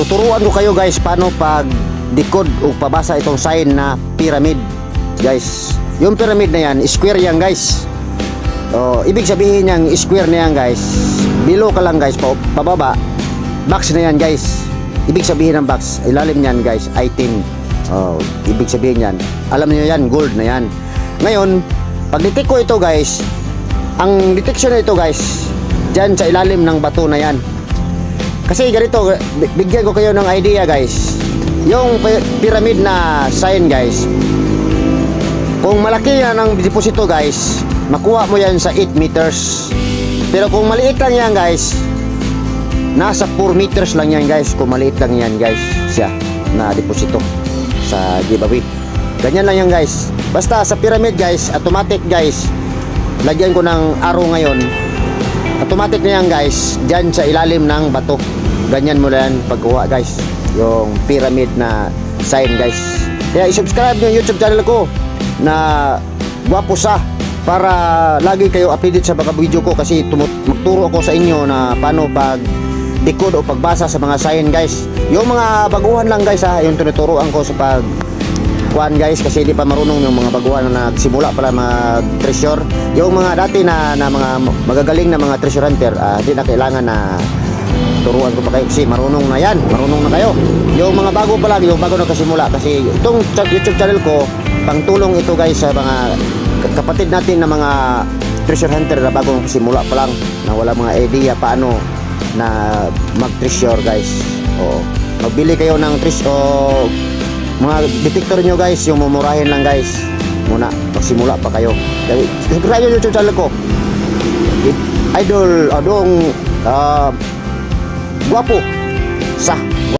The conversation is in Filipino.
tuturuan ko kayo guys paano pag decode o pabasa itong sign na pyramid. Guys yung pyramid na yan square yan guys. Oh, ibig sabihin niyang square na yan guys. Below ka lang guys pa, pababa. Box na yan guys. Ibig sabihin ng box ilalim niyan guys 18 oh, ibig sabihin yan alam niyo yan gold na yan. Ngayon pag detect ko ito guys ang detection na ito guys dyan sa ilalim ng bato na yan kasi ganito, bi- bigyan ko kayo ng idea guys. Yung pyramid na sign guys. Kung malaki yan ang deposito guys, makuha mo yan sa 8 meters. Pero kung maliit lang yan guys, nasa 4 meters lang yan guys. Kung maliit lang yan guys, siya na deposito sa giveaway. Ganyan lang yan guys. Basta sa pyramid guys, automatic guys, lagyan ko ng arrow ngayon automatic na yan guys dyan sa ilalim ng bato ganyan mo lang pagkuha guys yung pyramid na sign guys. Kaya i-subscribe nyo yung youtube channel ko na Guwapo sa para lagi kayo updated sa mga video ko kasi magturo ako sa inyo na paano pag decode o pagbasa sa mga sign guys. Yung mga baguhan lang guys ha yung tinuturoan ko sa pag kuan guys kasi di pa marunong yung mga baguhan na nagsimula pala mag treasure. Yung mga dati na, na mga magagaling na mga treasure hunter ah, di na kailangan na turuan ko pa kayo kasi marunong na yan. Marunong na kayo. Yung mga bago pa lang yung bago nagkasimula. Kasi itong youtube channel ko pangtulong ito guys sa mga kapatid natin na mga treasure hunter na bago nagkasimula pa lang na wala mga idea paano na mag treasure guys. O magbili kayo ng treasure mga detector nyo guys. Yung mumurahin lang guys. Muna magsimula pa kayo. Subscribe yung youtube channel ko. Idol adong uh, guwapo sa